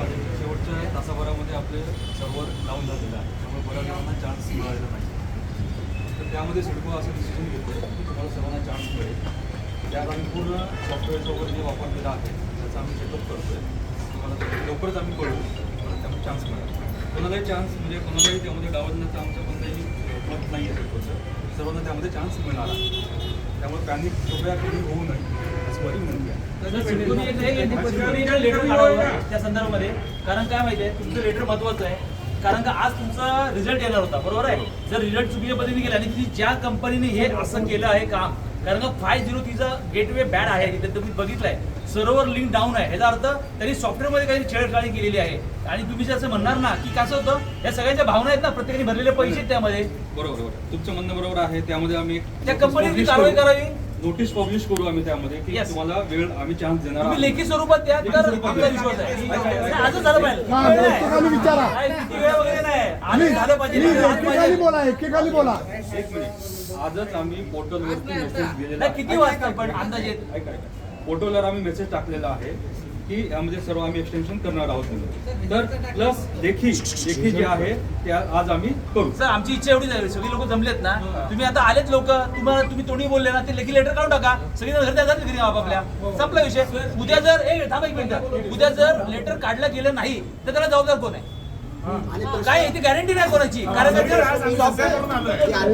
चालेल शेवटच्या तासाभरामध्ये आपले सर्व्हर डाऊन झालेलं आहे. त्यामुळे बऱ्याच जणांना चान्स मिळालेला नाही. तर त्यामध्ये सिडको असं डिसिजन घेतो की तुम्हाला सर्वांना चान्स मिळेल. त्यात आम्ही पूर्ण सॉफ्टवेअरचा वगैरे जे वापरलेलं आहे त्याचा आम्ही चेकअप करतो आहे तुम्हाला लवकरच आम्ही कळू परत त्यामुळे चान्स मिळेल. कोणालाही चान्स म्हणजे कोणालाही त्यामध्ये डावलण्याचं आमचं कोणताही मत नाही आहे सर्वांना त्यामध्ये चान्स मिळणार आहे त्यामुळे पॅनिक कृपया कधी होऊ नये असं हे लेटर काढावं त्या संदर्भामध्ये. कारण काय माहिती आहे तुमचं लेटर महत्वाचं आहे. कारण का आज तुमचा रिझल्ट येणार होता बरोबर आहे? जर रिझल्ट चुकीच्या पद्धतीने गेला आणि ती ज्या कंपनीने हे असं केलं आहे काम कारण का फाय झिरो तिचं गेटवे बॅड आहे तिथे तुम्ही बघितलंय सर्व्हर लिंक डाऊन आहे ह्याचा अर्थ त्यांनी सॉफ्टवेअरमध्ये काही छेडछाडी केलेली आहे आणि तुम्ही जर असं म्हणणार ना की कसं होतं या सगळ्यांच्या भावना आहेत ना प्रत्येकाने भरलेले पैसे त्यामध्ये बरोबर बरोबर तुमचं म्हणणं बरोबर आहे त्यामध्ये आम्ही त्या publish कारवाई करू. करावी नोटीस पब्लिश करू आम्ही त्यामध्ये की. तुम्हाला वेळ आम्ही चान्स देणार. लेखी स्वरूपात द्या तर. विश्वास आहे. आजच झालं पाहिजे हा, विचारा. किती वेळ वगैरे नाही आणि आजच झालं पाहिजे. बोला एकेकाने बोला एक मिनिट आजच आम्ही पोर्टलवरती मेसेज दिलेला नाही. किती वाजता पण अंदाजे पोर्टलवर आम्ही मेसेज टाकलेला आहे की यामध्ये सर्व आम्ही एक्सटेन्शन करणार आहोत म्हणून. तर प्लस लेखी लेखी जे आहे त्या आज आम्ही करू. सर आमची इच्छा एवढीच आहे. सगळी लोक जमलेत ना? तुम्ही आता आलेत लोक. तुम्हाला तुम्ही तोंडी बोलले ना ते लेखी लेटर काढून टाका. सगळी घरी जातात घरी आपापल्या. संपला विषय. उद्या जर ए थांबा एक मिनिट. उद्या जर लेटर काढलं गेलं नाही तर त्याला जबाबदार कोण आहे? काय याची गॅरंटी नाही कोणाची? कारण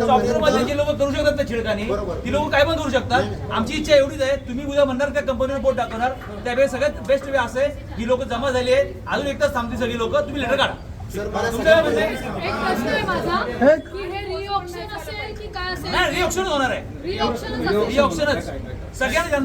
सॉफ्टवेअरमध्ये जे लोक करू शकतात ना छिडकानी. ती लोक काय पण करू शकतात. आमची इच्छा एवढीच आहे तुम्ही उद्या म्हणणार त्या कंपनीवर बोट टाकवणार त्यावेळेस सगळ्यात बेस्ट वे असं आहे ही लोक जमा झाली आहेत. अजून एक तास थांबतील सगळी लोक. तुम्ही लेटर काढा. तुमचं काय म्हणणं आहे? एक प्रश्न आहे माझा एक- की हे रिऑप्शन असेल की काय असेल नाही रिऑप्शन होणार आहे. रिऑप्शनच रिऑप्शनच सगळ्यांना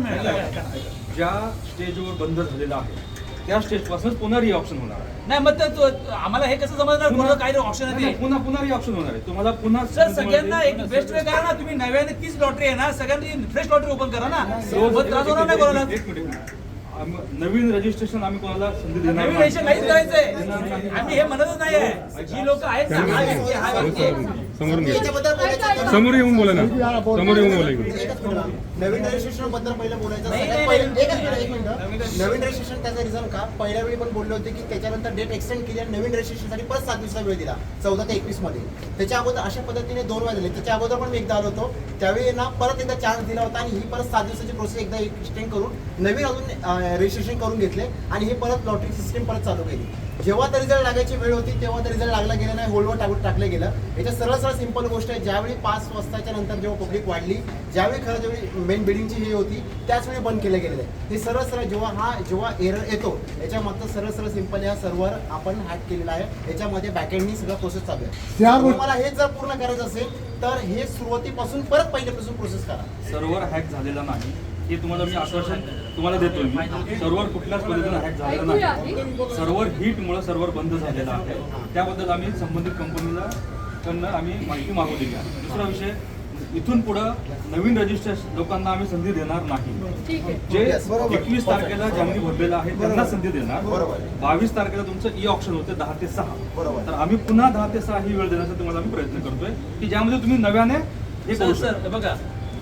ज्या स्टेजवर बंद झालेला आहे त्या स्टेजपासून पुन्हा रिऑप्शन होणार आहे नाही मग तर तो- आम्हाला हे कसं समजणार कोणाला काय ऑप्शन नाही, आहे नाही, ते पुन्हा पुन्हा रिऑप्शन होणार आहे तुम्हाला पुन्हा सर सगळ्यांना एक बेस्ट वे करा ना तुम्ही नव्याने तीच लॉटरी आहे ना सगळ्यांनी फ्रेश लॉटरी ओपन करा ना रोज मग त्रास होणार नाही कोणाला एक मिनिट, आम- नवीन रजिस्ट्रेशन आम्ही कोणाला संधी देणार नवीन नाही. रेशन नाहीच करायचंय आम्ही हे म्हणतच नाही आहे जी लोक आहेत ना हा व्यक्ती हा व्यक्ती याच्याबद्दल बोलायचं समोर येऊन बोला ना. समोर येऊन बोला. नवीन रजिस्ट्रेशनबद्दल पहिलं बोलायचं नाही, सगळ्यात नाही, पहिलं- नाही. एकच मिनिट, एक मिनिट. नवीन रजिस्ट्रेशन त्याचा रिझन का? पहिल्या वेळी पण बोलले होते की त्याच्यानंतर डेट एक्सटेंड केली आणि नवीन रजिस्ट्रेशनसाठी परत सात दिवसाचा वेळ दिला. चौदा ते एकवीसमध्ये. त्याच्या अगोदर अशा पद्धतीने दोन वेळा दिले त्याच्या अगोदर पण मी एकदा आलो होतो. त्यावेळी ना परत एकदा चान्स दिला होता आणि ही परत सात दिवसाची प्रोसेस एकदा एक्सटेंड करून नवीन अजून रजिस्ट्रेशन करून घेतले आणि ही परत लॉटरी सिस्टीम परत चालू केली. जेव्हा तर रिझल्ट लागायची वेळ होती तेव्हा तर रिझल्ट लागला गेला नाही होल्डवर टाकून टाकलं गेलं. याच्या सरळ सरळ सिंपल गोष्ट आहे. ज्यावेळी पाच वाजताच्या नंतर जेव्हा पब्लिक वाढली ज्यावेळी खरं जेवढी मेन बिल्डिंगची ही होती त्याच वेळी बंद केलं गेलेलं. आहे हे सरळ सरळ जेव्हा हा जेव्हा एरर येतो याच्या मागचं सरळ सरळ सिंपल या सर्व्हर आपण हॅक केलेला आहे. याच्यामध्ये बॅकएंडनी सगळं प्रोसेस चालू आहे. तुम्हाला हे जर पूर्ण करायचं असेल तर हे सुरुवातीपासून परत पहिल्यापासून प्रोसेस करा. सर्व्हर हॅक झालेला नाही. हे तुम्हाला मी आश्वासन तुम्हाला देतोय मी. सर्व्हर कुठल्याच पद्धतीने हॅक झालेलं नाही. सर्व्हर हिटमुळे सर्व्हर बंद झालेला आहे. त्याबद्दल आम्ही संबंधित कंपनीला कडनं आम्ही माहिती मागवलेली आहे. दुसरा विषय इथून पुढं नवीन रजिस्ट्रेशन लोकांना आम्ही संधी देणार नाही. ठीक आहे. जे. एकवीस तारखेला ज्यांनी भरलेलं आहे त्यांना संधी देणार. बरोबर. बावीस तारखेला तुमचं ई ऑप्शन होते दहा ते सहा. बरोबर. तर आम्ही पुन्हा दहा ते सहा ही वेळ देण्याचा तुम्हाला आम्ही प्रयत्न करतोय की ज्यामध्ये तुम्ही नव्याने हे सर करू सर शकता. बघा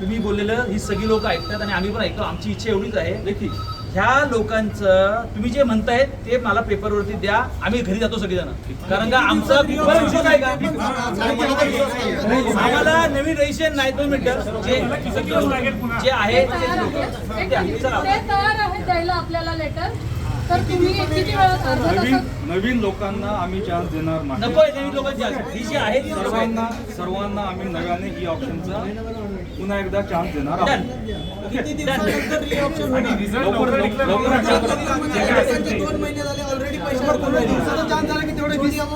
तुम्ही बोललेलं ही सगळी लोक ऐकतात आणि आम्ही पण ऐकतो. आमची इच्छा एवढीच आहे. देखील. ह्या लोकांचं तुम्ही जे म्हणताय ते मला पेपरवरती द्या. आम्ही घरी जातो सगळेजण. कारण का आमचा विश्वास आहे का? आम्हाला नवीन रजिस्ट्रेशन नाही दोन मिनिटं. जे जे आहे ते द्या, मिनिट. चला. ते तयार आहेत द्यायला आपल्याला लेटर तर तुम्ही किती वेळात अर्धा नवीन नवीन लोकांना आम्ही चान्स देणार नाही. नको आहे नवीन लोकांची आज. ही जी आहे ती सर्वांना सर्वांना आम्ही नव्याने ई ऑप्शनचा पुन्हा एकदा चान्स देणार आहोत. किती दिवसानंतर लवकर लवकर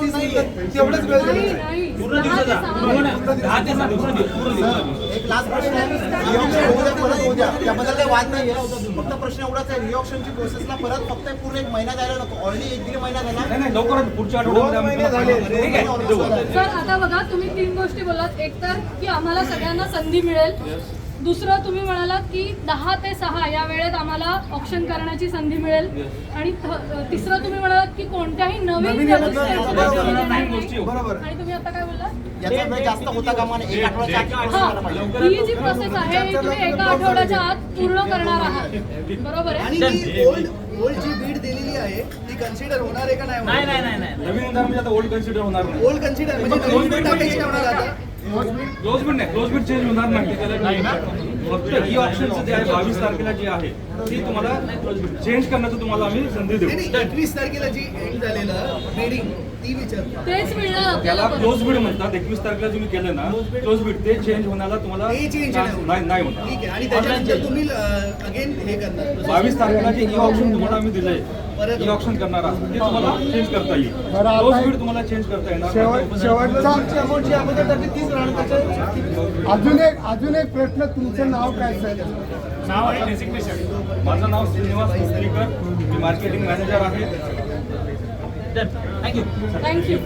नाही नाही. पूर्ण दहा ते दिवसाचा सहा दहा ते सहा पूर्ण दिवस. पूर्ण दिवस. एक लास्ट प्रश्न आहे. रिऑप्शन होऊ द्या परत होऊ द्या. त्याबद्दल काही वाद नाही फक्त प्रश्न एवढाच आहे. रिऑप्शनची प्रोसेसला परत फक्त पूर्ण एक महिना द्यायला नको. ऑलरेडी एक दीड महिना झाला. नाही नाही लवकरच. पुढच्या आठवड्यामध्ये आम्ही पुन्हा- ठीक आहे. देऊ. सर आता बघा तुम्ही तीन गोष्टी बोललात. एक तर की आम्हाला सगळ्यांना संधी मिळेल. दुसरं तुम्ही म्हणालात की दहा ते सहा या वेळेत आम्हाला ऑप्शन करण्याची संधी मिळेल. आणि तिसरं तुम्ही म्हणालात की कोणत्याही नवीन हो. आणि तुम्ही आता काय process हा ही जी प्रोसेस आहे तुम्ही एका आठवड्याच्या आत पूर्ण करणार आहात. बरोबर आहे? ओल्ड ओल्ड जी बीड दिलेली आहे ती कन्सिडर होणार आहे का नाही? नाही नाही नाही नाही. नवीन म्हणजे आता ओल्ड कन्सिडर होणार नाही. ओल्ड कन्सिडर म्हणजे नवीन bid टाकायची नाही होणार आता. क्लोज बिट नाही क्लोज बिट चेंज होणार नाही. त्याला फक्त ई ऑप्शनचं जे आहे बावीस तारखेला जे आहे ती तुम्हाला चेंज करण्याचं तुम्हाला आम्ही संधी देऊ. एकवीस तारखेला जी एंड झालेलं तेच त्याला. क्लोज बिड म्हणतात. एकवीस तारखेला तुम्ही केलं ना क्लोज बिड ते चेंज होण्याला तुम्हाला नाही नाही ठीक होणार. आहे आणि त्याच्यानंतर तुम्ही अगेन हे करणार. बावीस तारखेला जे ई ऑप्शन तुम्हाला आम्ही दिलंय ऑप्शन करणार आहात. ते तुम्हाला चेंज करता येईल. एक- बिड तुम्हाला चेंज करता येणार. शेवटचा अजून एक अजून एक प्रश्न तुमचं नाव काय सर? नाव आहे डेसिग्नेशन माझं नाव श्रीनिवास कोसरीकर मी मार्केटिंग मॅनेजर आहे. Thank you thank you